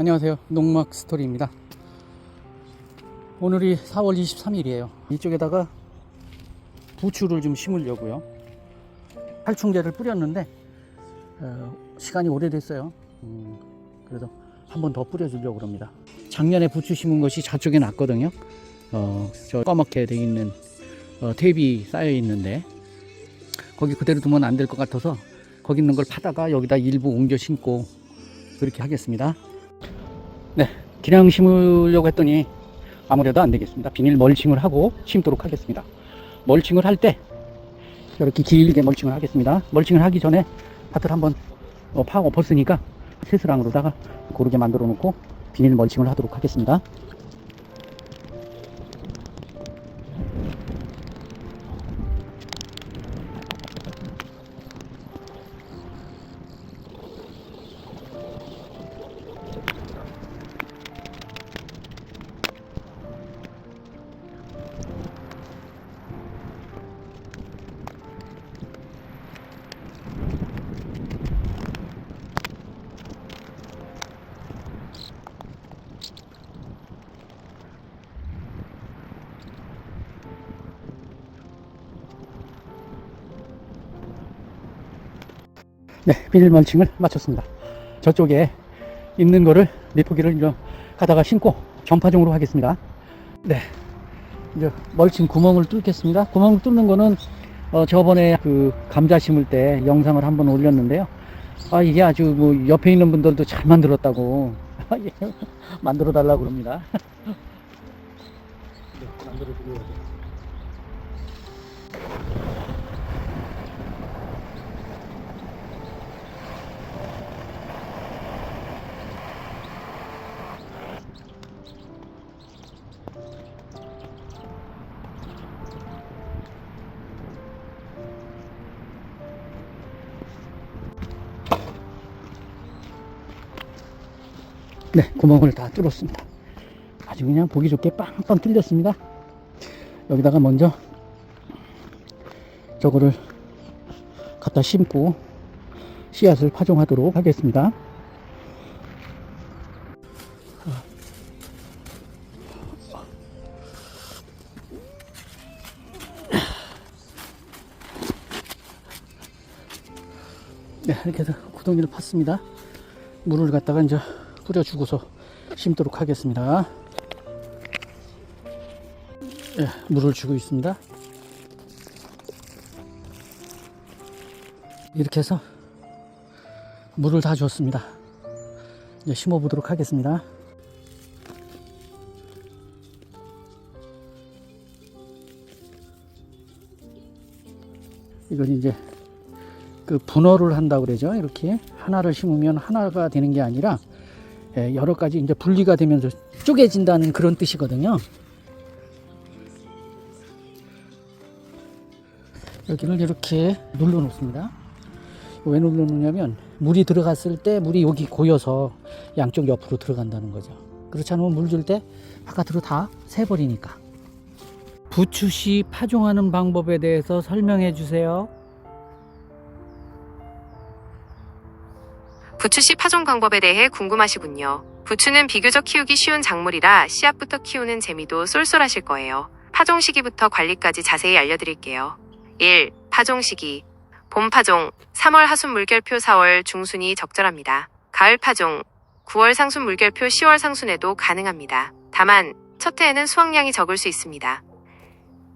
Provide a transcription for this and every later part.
안녕하세요. 농막 스토리입니다. 오늘이 4월 23일이에요. 이쪽에다가 부추를 좀 심으려고요. 살충제를 뿌렸는데 어, 시간이 오래됐어요. 음, 그래서 한 번 더 뿌려주려고 합니다. 작년에 부추 심은 것이 저쪽에 났거든요. 어, 저 까맣게 돼 있는 어, 테이프 쌓여 있는데 거기 그대로 두면 안 될 것 같아서 거기 있는 걸 파다가 여기다 일부 옮겨 심고 그렇게 하겠습니다. 네, 그냥 심으려고 했더니 아무래도 안 되겠습니다. 비닐 멀칭을 하고 심도록 하겠습니다. 멀칭을 할 때 이렇게 길게 멀칭을 하겠습니다. 멀칭을 하기 전에 밭을 한번 어, 파고 벗으니까 세스랑으로다가 고르게 만들어 놓고 비닐 멀칭을 하도록 하겠습니다. 네, 비닐 멀칭을 마쳤습니다. 저쪽에 있는 거를 미포기를 이제 가다가 심고 전파종으로 하겠습니다. 네, 이제 멀칭 구멍을 뚫겠습니다. 구멍을 뚫는 거는 어, 저번에 그 감자 심을 때 영상을 한번 올렸는데요. 아 이게 아주 뭐 옆에 있는 분들도 잘 만들었다고 만들어 달라고 그럽니다. 네, 만들어 드려야죠. 네, 구멍을 다 뚫었습니다. 아주 그냥 보기 좋게 빵빵 뚫렸습니다. 여기다가 먼저 저거를 갖다 심고 씨앗을 파종하도록 하겠습니다. 네, 이렇게 해서 구덩이를 팠습니다. 물을 갖다가 이제 뿌려주고서 심도록 하겠습니다. 예, 물을 주고 있습니다. 이렇게 해서 물을 다 줬습니다. 이제 심어 보도록 하겠습니다. 이건 이제 그 분할을 한다고 그러죠. 이렇게 하나를 심으면 하나가 되는 게 아니라 예, 여러 가지 이제 분리가 되면서 쪼개진다는 그런 뜻이거든요. 여기를 이렇게 눌러 놓습니다. 왜 눌러 놓냐면 물이 들어갔을 때 물이 여기 고여서 양쪽 옆으로 들어간다는 거죠. 그렇지 않으면 물 줄 때 바깥으로 다 새버리니까. 부추씨 파종하는 방법에 대해서 설명해 주세요. 부추씨 파종 방법에 대해 궁금하시군요. 부추는 비교적 키우기 쉬운 작물이라 씨앗부터 키우는 재미도 쏠쏠하실 거예요. 파종 시기부터 관리까지 자세히 알려드릴게요. 1. 파종 시기. 봄 파종. 3월 하순 물결표 4월 중순이 적절합니다. 가을 파종. 9월 상순 물결표 10월 상순에도 가능합니다. 다만 첫 해에는 수확량이 적을 수 있습니다.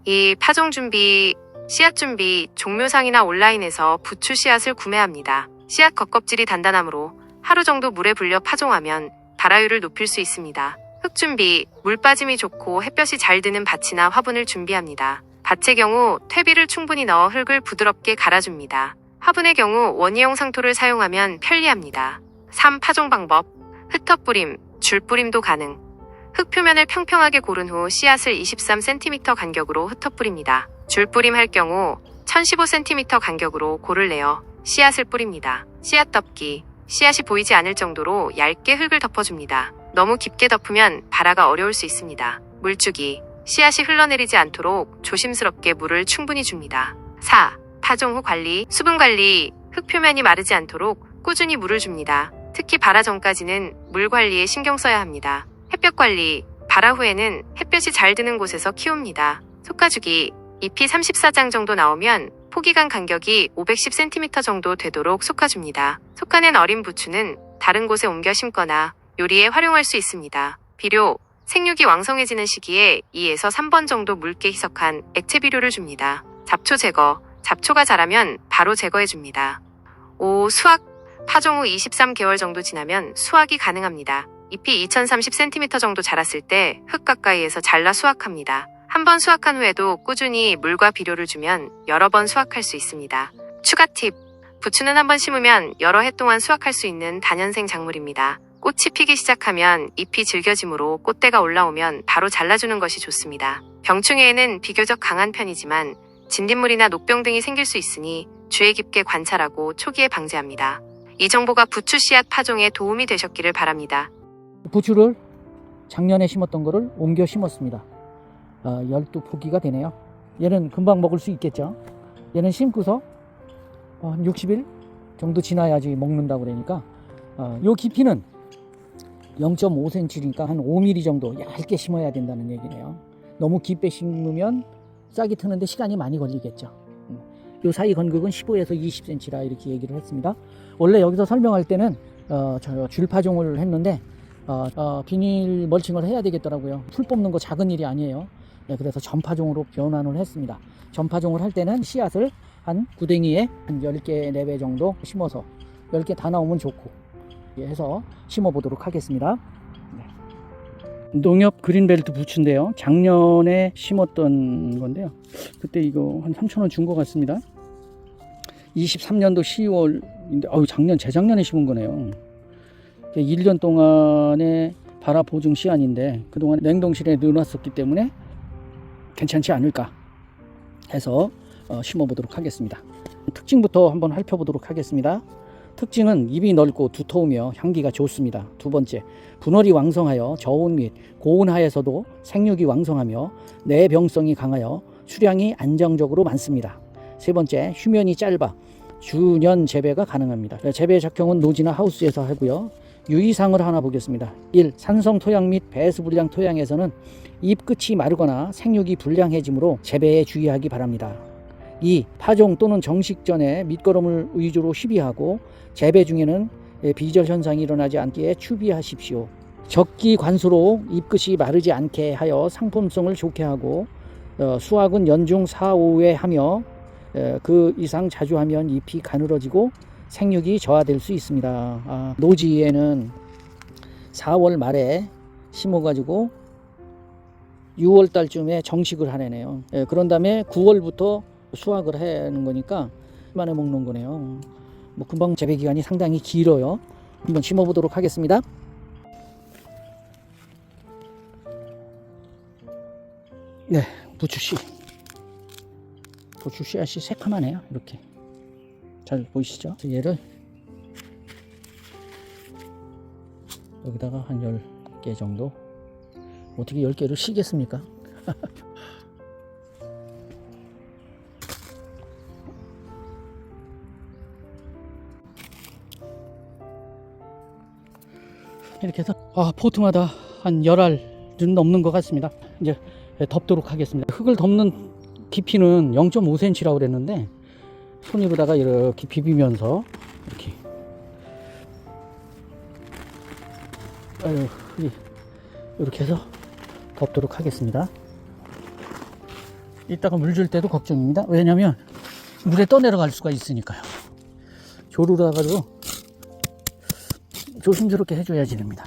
2. 파종 준비. 씨앗 준비. 종묘상이나 온라인에서 부추 씨앗을 구매합니다. 씨앗 겉껍질이 단단하므로 하루 정도 물에 불려 파종하면 발화율을 높일 수 있습니다. 흙 준비, 물 빠짐이 좋고 햇볕이 잘 드는 밭이나 화분을 준비합니다. 밭의 경우 퇴비를 충분히 넣어 흙을 부드럽게 갈아줍니다. 화분의 경우 원예용 상토를 사용하면 편리합니다. 3. 파종 방법. 흩어 뿌림, 줄 뿌림도 가능. 흙 표면을 평평하게 고른 후 씨앗을 23cm 간격으로 흩어 뿌립니다. 줄 뿌림 할 경우 1015cm 간격으로 골을 내어 씨앗을 뿌립니다. 씨앗 덮기. 씨앗이 보이지 않을 정도로 얇게 흙을 덮어줍니다. 너무 깊게 덮으면 발화가 어려울 수 있습니다. 물주기. 씨앗이 흘러내리지 않도록 조심스럽게 물을 충분히 줍니다. 4. 파종 후 관리. 수분 관리. 흙 표면이 마르지 않도록 꾸준히 물을 줍니다. 특히 발화 전까지는 물 관리에 신경 써야 합니다. 햇볕 관리, 발화 후에는 햇볕이 잘 드는 곳에서 키웁니다. 솎아주기, 잎이 34장 정도 나오면 포기간 간격이 510cm 정도 되도록 솎아줍니다. 솎아낸 어린 부추는 다른 곳에 옮겨 심거나 요리에 활용할 수 있습니다. 비료, 생육이 왕성해지는 시기에 2에서 3번 정도 묽게 희석한 액체 비료를 줍니다. 잡초 제거, 잡초가 자라면 바로 제거해 줍니다. 5. 수확, 파종 후 23개월 정도 지나면 수확이 가능합니다. 잎이 2030cm 정도 자랐을 때 흙 가까이에서 잘라 수확합니다. 한 번 수확한 후에도 꾸준히 물과 비료를 주면 여러 번 수확할 수 있습니다. 추가 팁. 부추는 한 번 심으면 여러 해 동안 수확할 수 있는 단연생 작물입니다. 꽃이 피기 시작하면 잎이 질겨지므로 꽃대가 올라오면 바로 잘라주는 것이 좋습니다. 병충해에는 비교적 강한 편이지만 진딧물이나 녹병 등이 생길 수 있으니 주의 깊게 관찰하고 초기에 방제합니다. 이 정보가 부추 씨앗 파종에 도움이 되셨기를 바랍니다. 부추를 작년에 심었던 거를 옮겨 심었습니다. 어, 12포기가 되네요. 얘는 금방 먹을 수 있겠죠. 얘는 심고서 어, 한 60일 정도 지나야지 먹는다고 그러니까 어, 요 깊이는 0.5cm니까 한 5mm 정도 얇게 심어야 된다는 얘기네요. 너무 깊게 심으면 싹이 트는데 시간이 많이 걸리겠죠. 음. 요 사이 간격은 15에서 20cm라 이렇게 얘기를 했습니다. 원래 여기서 설명할 때는 어, 저 줄파종을 했는데 어, 어, 비닐 멀칭을 해야 되겠더라고요. 풀 뽑는 거 작은 일이 아니에요. 네, 그래서 전파종으로 변환을 했습니다. 전파종을 할 때는 씨앗을 한 구덩이에 한 10개, 4배 정도 심어서 10개 다 나오면 좋고 예, 해서 심어 보도록 하겠습니다. 네. 농협 그린벨트 부츠인데요. 작년에 심었던 건데요. 그때 이거 한 3,000원 준 것 같습니다. 23년도 10월인데, 어우, 작년, 재작년에 심은 거네요. 1년 동안의 발화 보증 시한인데 그동안 냉동실에 넣어놨었기 때문에 괜찮지 않을까 해서 어, 심어 보도록 하겠습니다. 특징부터 한번 살펴보도록 하겠습니다. 특징은 잎이 넓고 두터우며 향기가 좋습니다. 두 번째, 분월이 왕성하여 저온 및 고온 하에서도 생육이 왕성하며 내병성이 강하여 수량이 안정적으로 많습니다. 세 번째, 휴면이 짧아 주년 재배가 가능합니다. 재배 작형은 노지나 하우스에서 하고요. 유의사항을 하나 보겠습니다. 1. 산성 토양 및 배수 불량 토양에서는 잎 끝이 마르거나 생육이 불량해지므로 재배에 주의하기 바랍니다. 2. 파종 또는 정식 전에 밑거름을 위주로 시비하고 재배 중에는 비절 현상이 일어나지 않게 추비하십시오. 적기 관수로 잎 끝이 마르지 않게 하여 상품성을 좋게 하고 어, 수확은 연중 4, 5회 하며 에, 그 이상 자주 하면 잎이 가늘어지고 생육이 저하될 수 있습니다. 아, 노지에는 4월 말에 심어가지고 6월 달쯤에 정식을 하네요. 예, 그런 다음에 9월부터 수확을 하는 거니까 만에 먹는 거네요. 뭐 금방 재배 기간이 상당히 길어요. 한번 심어 보도록 하겠습니다. 네, 부추씨. 부추 씨앗이 새카만해요. 이렇게. 잘 보이시죠? 얘를 여기다가 한 10개 정도 어떻게 10개를 쉬겠습니까? 이렇게 해서 아 포트마다 한 열알은 넘는 것 같습니다. 이제 덮도록 하겠습니다. 흙을 덮는 깊이는 0.5cm라고 그랬는데 손으로다가 이렇게 비비면서 이렇게 아유 이렇게 해서 덮도록 하겠습니다. 이따가 물 줄 때도 걱정입니다. 왜냐면 물에 떠내려갈 수가 있으니까요. 조르다가도 조심스럽게 해줘야지 됩니다.